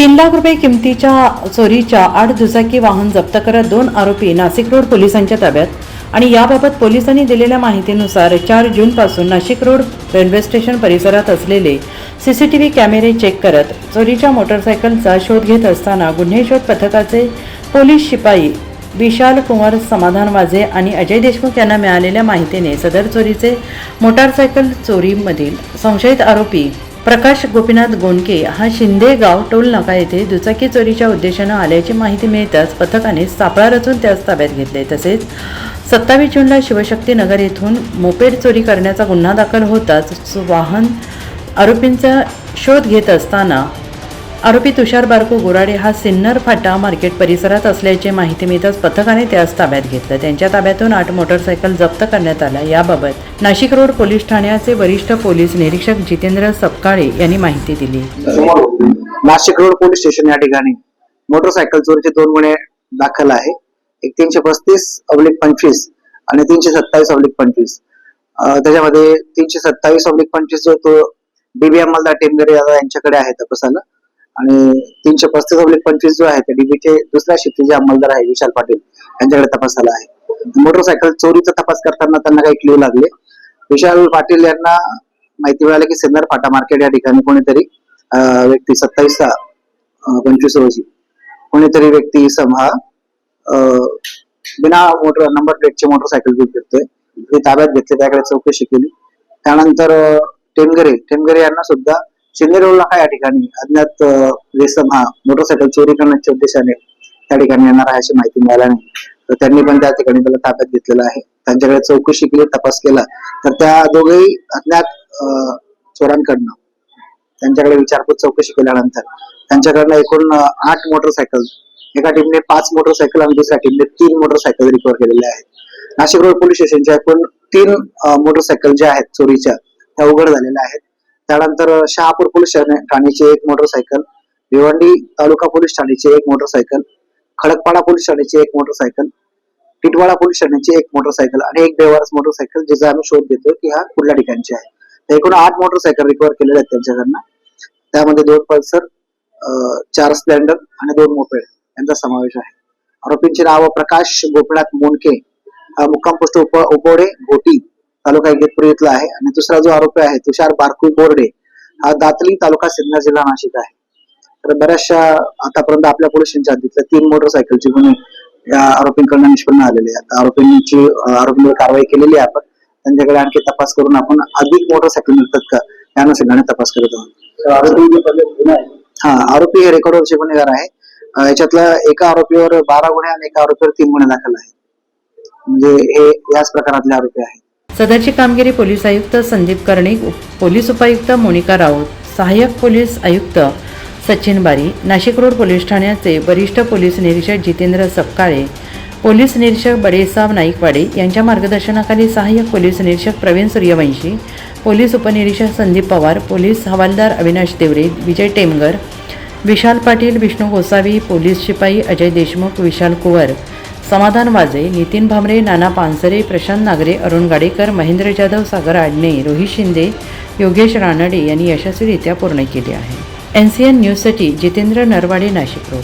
तीन लाख रुपये किमतीच्या चोरीच्या आठ दुचाकी वाहन जप्त करत दोन आरोपी नाशिक रोड पोलिसांच्या ताब्यात आणि याबाबत पोलिसांनी दिलेल्या माहितीनुसार चार जूनपासून नाशिक रोड रेल्वे स्टेशन परिसरात असलेले सीसीटीव्ही कॅमेरे चेक करत चोरीच्या मोटरसायकलचा शोध घेत असताना गुन्हे शोध पथकाचे पोलीस शिपाई विशाल कुमार समाधान वाझे आणि अजय देशमुख यांना मिळालेल्या माहितीने सदर चोरीचे मोटारसायकल चोरीमधील संशयित आरोपी प्रकाश गोपीनाथ गोंडके हा शिंदे गाव टोल नाका येथे दुचाकी चोरीच्या उद्देशानं आल्याची माहिती मिळताच पथकाने सापळा रचून त्यास ताब्यात घेतले. तसेच सत्तावीस जूनला शिवशक्ती नगर येथून मोपेड चोरी करण्याचा गुन्हा दाखल होताच वाहन आरोपींचा शोध घेत असताना आरोपी तुषार बारको गोराडे हा सिन्नर फाटा मार्केट परिसरात असल्याची माहिती मिळताच पथकाने त्यास ताब्यात घेतलं. त्यांच्या ताब्यातून आठ मोटरसायकल जप्त करण्यात आल्या. याबाबत नाशिक रोड पोलीस ठाण्याचे वरिष्ठ पोलीस निरीक्षक जितेंद्र सपकाळे यांनी माहिती दिली. नाशिक रोड पोलीस स्टेशन या ठिकाणी मोटरसायकल चोरीचे दोन गुन्हे दाखल आहे. एक तीनशे पस्तीस अब्लिक पंचवीस आणि तीनशे सत्तावीस अब्लिक पंचवीस. त्याच्यामध्ये तीनशे सत्तावीस अब्लिक पंचवीस जो तो डीबी अंमलदार टेमगरे यांच्याकडे आहे तपासाला. आणि तीनशे पस्तीस अब्लिक पंचवीस जो आहे ते डीबीचे दुसऱ्या शिफ्टीचे अंमलदार आहे विशाल पाटील यांच्याकडे तपास झाला आहे. मोटरसायकल चोरीचा तपास करताना त्यांना काही क्ल्यू लागले. विशाल पाटील यांना माहिती मिळाली की सिन्नर फाटा मार्केट या ठिकाणी कोणीतरी व्यक्ती सत्तावीस पंचवीस रोजी. कोणीतरी व्यक्ती इसम हा बिना मोटर नंबर प्लेटचे मोटरसायकल घेऊन फिरतोय. ते ताब्यात घेतले त्याकडे चौकशी केली. त्यानंतर टेमगरे टेमगरे यांना सुद्धा शिंदे रोडला हा या ठिकाणी? अज्ञात रेसम हा मोटरसायकल चोरी करण्याच्या उद्देशाने त्या ठिकाणी येणार आहे अशी माहिती मिळाल्याने तर त्यांनी पण त्या ठिकाणी त्याला ताब्यात घेतलेला आहे. त्यांच्याकडे चौकशी केली तपास केला. तर त्या दोघेही अज्ञात चोरांकडनं त्यांच्याकडे विचारपूस चौकशी केल्यानंतर त्यांच्याकडनं एकूण आठ मोटरसायकल एका टीमने पाच मोटरसायकल आणि दुसऱ्या टीमने तीन मोटरसायकल रिकवर केलेले आहेत. नाशिक रोड पोलीस स्टेशनच्या एकूण तीन मोटरसायकल ज्या आहेत चोरीच्या त्या उघड झालेल्या आहेत. त्यानंतर शहापूर पोलीस ठाणेचे ठाण्याची एक मोटरसायकल भिवंडी तालुका पोलीस ठाण्याची एक मोटरसायकल खडकपाडा पोलीस ठाण्याची एक मोटरसायकल टिटवाळा पोलीस ठाण्याची एक मोटरसायकल आणि एक बेवारस मोटरसायकल ज्याचा आम्ही शोध घेतोय की हा कुठल्या ठिकाणची आहे. तर एकूण आठ मोटरसायकल रिकवर केलेले आहेत त्यांच्याकडनं. त्यामध्ये दोन पल्सर चार स्प्लेंडर आणि दोन मोपेड यांचा समावेश आहे. आरोपींची नाव प्रकाश गोपीनाथ मोनके हा मुक्काम पोस्ट उप उपोडे घोटी तालुका इगतपुरी इथला आहे. आणि दुसरा जो आरोपी आहे तुषार बारकू बोर्डे हा दातली तालुका सिन्नर जिल्हा नाशिक आहे. तर बऱ्याचशा आतापर्यंत आपल्या पोलीस स्टेशनच्या हद्दीतल्या तीन मोटरसायकलचे गुन्हे या आरोपींकडून निष्पन्न आलेले आहेत. आरोपींची आरोपींवर कारवाई केलेली आहे आपण. त्यांच्याकडे आणखी तपास करून आपण अधिक मोटरसायकल मिळतात का या अनुषंगाने तपास करत आहोत. हा आरोपी हे रेकॉर्डवरचे गुन्हेगार आहे. अं, याच्यातल्या एका आरोपीवर बारा गुन्हे आणि एका आरोपीवर तीन गुन्हे दाखल आहेत. म्हणजे हे याच प्रकारातले आरोपी आहेत. सदरची कामगिरी पोलीस आयुक्त संदीप कर्णिक पोलीस उपायुक्त मोनिका राऊत सहाय्यक पोलीस आयुक्त सचिन बारी नाशिक रोड पोलीस ठाण्याचे वरिष्ठ पोलीस निरीक्षक जितेंद्र सपकाळे पोलीस निरीक्षक बडेसाब नाईकवाडे यांच्या मार्गदर्शनाखाली सहाय्यक पोलीस निरीक्षक प्रवीण सूर्यवंशी पोलीस उपनिरीक्षक संदीप पवार पोलीस हवालदार अविनाश देवरे विजय टेमगर विशाल पाटील विष्णू गोसावी पोलीस शिपाई अजय देशमुख विशाल कुवर समाधान वाजे नितीन भामरे नाना पानसरे प्रशांत नागरे अरुण गाडेकर महेंद्र जाधव सागर आडणे रोहित शिंदे योगेश रानडे यांनी यशस्वीरित्या पूर्ण केले आहे. एन सी एन न्यूजसाठी जितेंद्र नरवाडे नाशिक रोड.